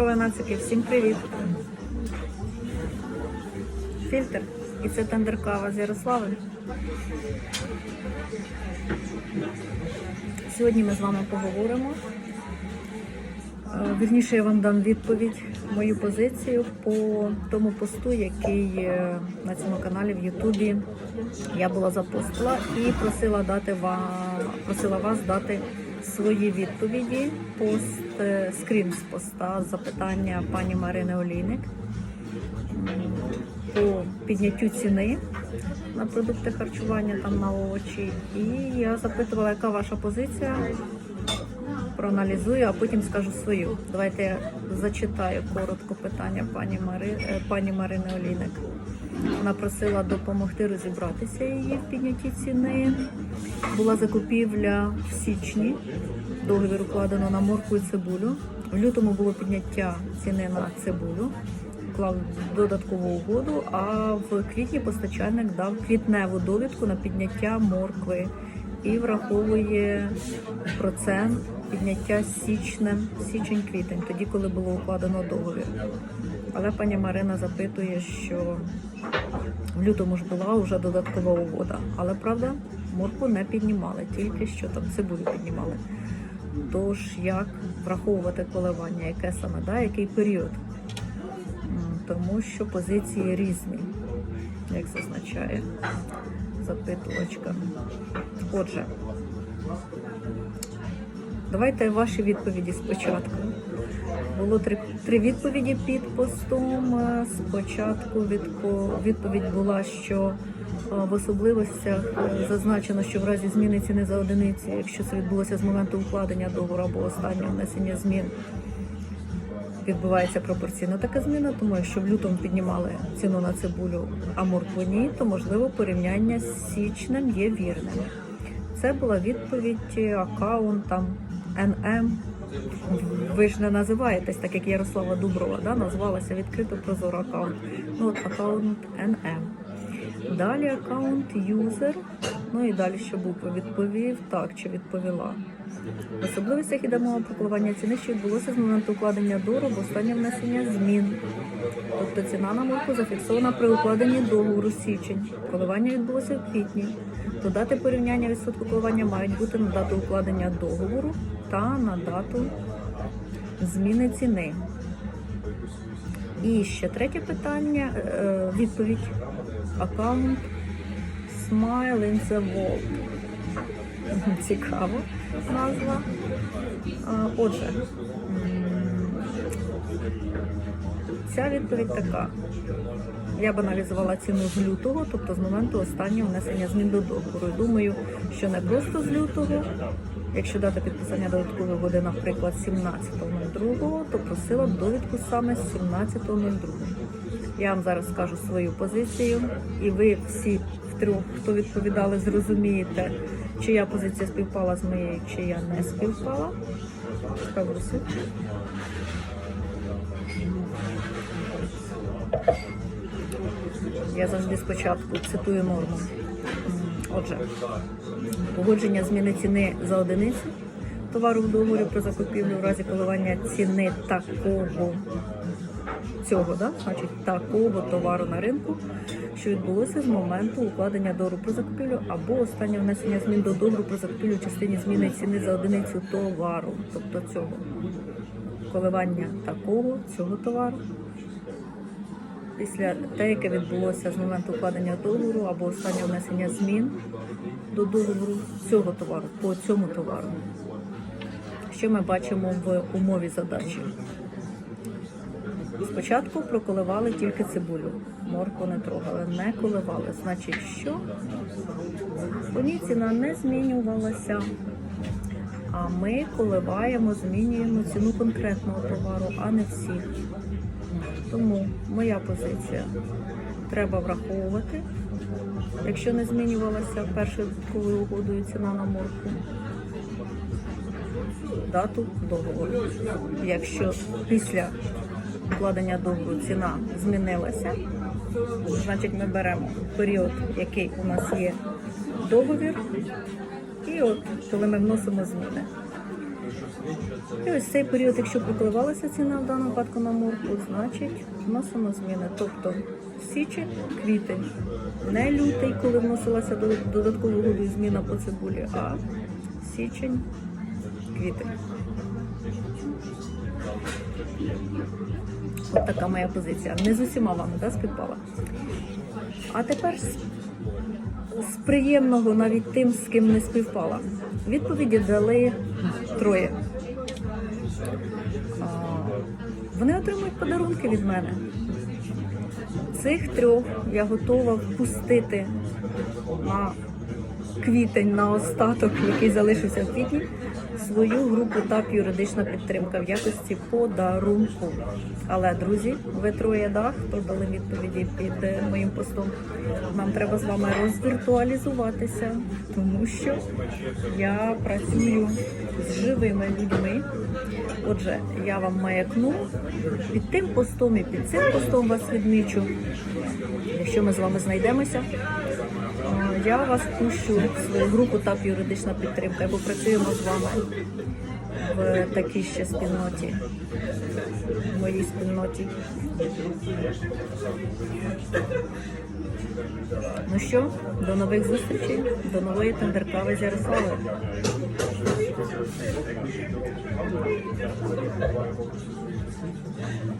Що ви нацики? Всім привіт! Фільтр. І це тендер кава з Ярослави. Сьогодні ми з вами поговоримо. Е, Вірніше я вам дам відповідь, мою позицію по тому посту, який е, на цьому каналі в Ютубі я була запостила і просила дати вам, просила вас дати свої відповіді. Пост е, скрін з поста запитання пані Марини Олійник по підняттю ціни на продукти харчування там на овочі. І я запитувала, яка ваша позиція проаналізую, а потім скажу свою. Давайте я зачитаю коротко питання пані Мари, е, пані Марини Олійник. Вона просила допомогти розібратися її в піднятті ціни. Була закупівля в січні. Договір укладено на морку і цибулю. В лютому було підняття ціни на цибулю. Вклав додаткову угоду, а в квітні постачальник дав квітневу довідку на підняття моркви і враховує процент підняття січнем, січень-квітень, тоді, коли було укладено договір. Але пані Марина запитує, що в лютому ж була вже додаткова угода. Але правда, морку не піднімали, тільки що там цибулю піднімали. Тож як враховувати коливання, яке саме, да, який період? Тому що позиції різні, як зазначає запитувачка. Отже, давайте ваші відповіді спочатку. Було три, три відповіді під постом. Е, Спочатку відповідь була, що е, в особливостях е, зазначено, що в разі зміни ціни за одиниці, якщо це відбулося з моменту укладення договору або останнього внесення змін, відбувається пропорційно така зміна, тому якщо в лютому піднімали ціну на цибулю, а моркву ні, то можливо порівняння з січнем є вірним. Це була відповідь аккаунтам НМ. Ви ж не називаєтесь, так як Ярослава Дуброва, да? назвалася відкрито прозоро аккаунт. Ну от аккаунт НМ. Далі аккаунт юзер. Ну і далі що букви відповів так чи відповіла. В особливостях іде мова про ціни, що відбулося з моменту укладення договору або останнє внесення змін. Тобто ціна на морку зафіксована при укладенні договору січень. Коливання відбулося в квітні. Додати порівняння відсотку коливання мають бути на дату укладення договору та на дату зміни ціни. І ще третє питання, е, відповідь. Аккаунт Smile in the World. Цікаво назва. Отже, ця відповідь така. Я б аналізувала ціну з лютого, тобто з моменту останнього внесення змін до договору. Думаю, що не просто з лютого. Якщо дата підписання додаткової угоди, наприклад, 17.02, то просила б довідку саме з 17.02. Я вам зараз скажу свою позицію, і ви всі втрьох, хто відповідали, зрозумієте, чия позиція співпала з моєю, чия не співпала. Кавусик. Я завжди спочатку цитую норму. Отже, погодження зміни ціни за одиницю товару в договорі про закупівлю в разі коливання ціни такого цього, да? значить такого товару на ринку, що відбулося з моменту укладення договору про закупівлю або останнього внесення змін до договору про закупівлю в частині зміни ціни за одиницю товару, тобто цього коливання такого цього товару. Після те, яке відбулося з моменту укладення договору або останнього внесення змін до договору цього товару по цьому товару. Що ми бачимо в умові задачі? Спочатку проколивали тільки цибулю, морку не трогали, не коливали. Значить, що по ній ціна не змінювалася. А ми коливаємо, змінюємо ціну конкретного товару, а не всіх. Тому моя позиція треба враховувати, якщо не змінювалася першою додатковою угодою ціна на морку, дату договору. Якщо після укладення договору ціна змінилася, значить ми беремо період, який у нас є договір, і от коли ми вносимо зміни. І ось цей період, якщо прикливалася ціна в даному випадку на морку, значить вносимо зміни. Тобто січень, квітень, не лютий, коли вносилася до- додаткового зміна по цибулі, а січень, квітень. От така моя позиція. Не з усіма вами да, співпала. А тепер з, з приємного навіть тим, з ким не співпала. Відповіді дали троє. А, Вони отримують подарунки від мене. Цих трьох я готова впустити на квітень на остаток, який залишився в квітні, свою групу ТАП юридична підтримка в якості подарунку. Але, друзі, ви троє да, хто дали відповіді під е, моїм постом. Нам треба з вами розвіртуалізуватися, тому що я працюю з живими людьми. Отже, я вам маякну під тим постом і під цим постом вас відмічу. Якщо ми з вами знайдемося, Я вас пущу в свою групу ТАП юридична підтримка. і Попрацюємо з вами в такій ще спільноті, в моїй спільноті. Ну що, до нових зустрічей, до нової тендеркави з Ярославою.